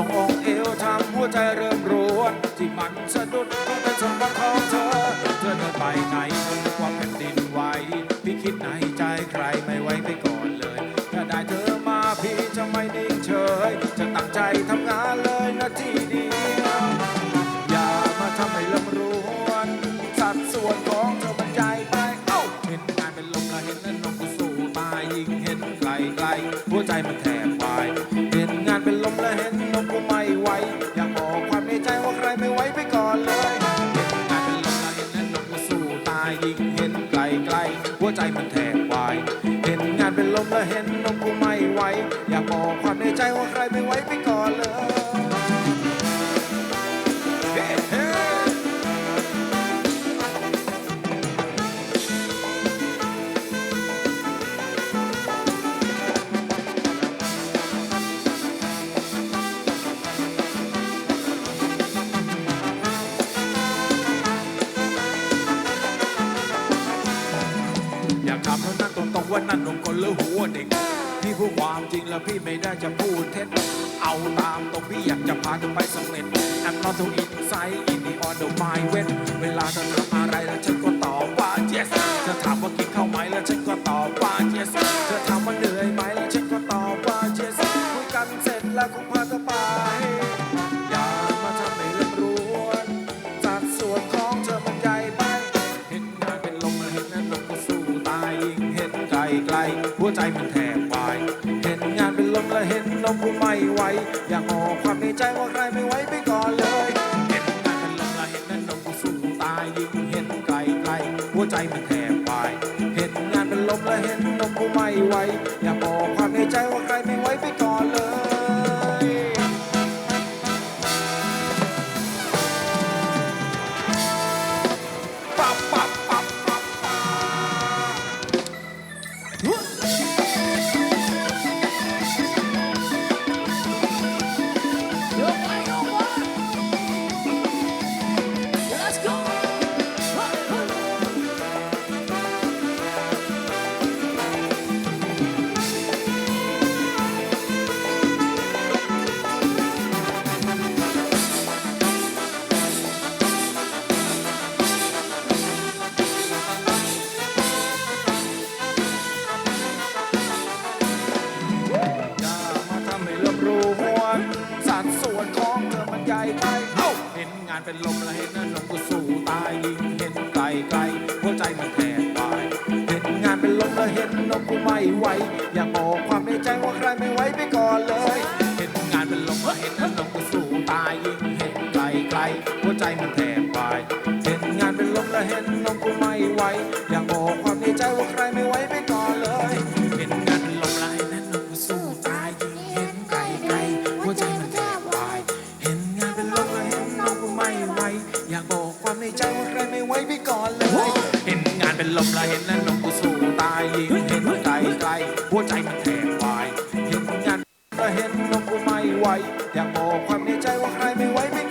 องอกเอวทำหัวใจเริ่มรวนที่มันสะดุดก็เป็นสมบัติของเธอ เธอเดินไปไหนว่าแผ่นดินไหวพี่คิดในใจใครไม่ไว้ไปก่อนเลย ถ้าได้เธอมาพี่จะไม่นิ่งเฉย จะตั้งใจทำ เห็นนกก็ไม่ไหวอยากบอกความในใจว่าใครไม่ไหวไปก่อนเลยเห็นงานเป็นลมและเห็นนั่นนกก็สู้ตายยิ่งเห็นไกลไกลหัวใจมันแทบวาย เห็นงานเป็นลมและเห็น ว่านั่นนมคนหรือหัวเด็ก พี่พูดความจริงแล้วพี่ไม่ได้จะพูดเท็จ เอาตามตรงพี่อยากจะพาเธอไปสำเร็จ I'm not too inside in the on the my way เวลาเธอทำอะไรแล้วฉันก็ตอบว่า yes เธอถามว่ากินข้าวไหมแล้วฉันก็ตอบว่า yes เธอถามว่าเหนื่อยไหมแล้วฉันก็ตอบว่า yes คุยกันเสร็จแล้วคงพาเธอไป ไกลไกล หัวใจมันแทบวาย เห็นงานเป็นลมและเห็นนมกูไม่ไหว อยากออกความในใจว่าใครไม่ไหวไปก่อนเลย เห็นงานเป็นลมและเห็นนั้นนมกูสู้ตายยิ่งเห็นไกลไกล หัวใจมันแทบวาย เห็นงานเป็นลมและเห็นนมกูไม่ไหวอยาก สัดส่วนของเธอมันใหญ่ไปเอ้าเห็นงานเป็นลมแล้วเห็นนั้นลมก็สู้ตายยิ่งเห็นไกลไกลหัวใจมันแทบตายเห็นงานเป็นลมแล้วเห็นนกกูไม่ไหวอยากบอกความในใจว่าใครไม่ไหวไปก่อนเลย เห็นงานเป็นลมแล้วเห็นนั้นลมก็สู้ตาย ในใจว่าใครไม่ไว้พี่ก่อนเลย เห็นงานเป็นลมและเห็นนั่นนมกูสู้ตายยิ่งเห็นไกลไกลหัวใจมันแทบวายเห็นงานและเห็นนมกูไม่ไหวอยากบอกความในใจว่าใครไม่ไหวไ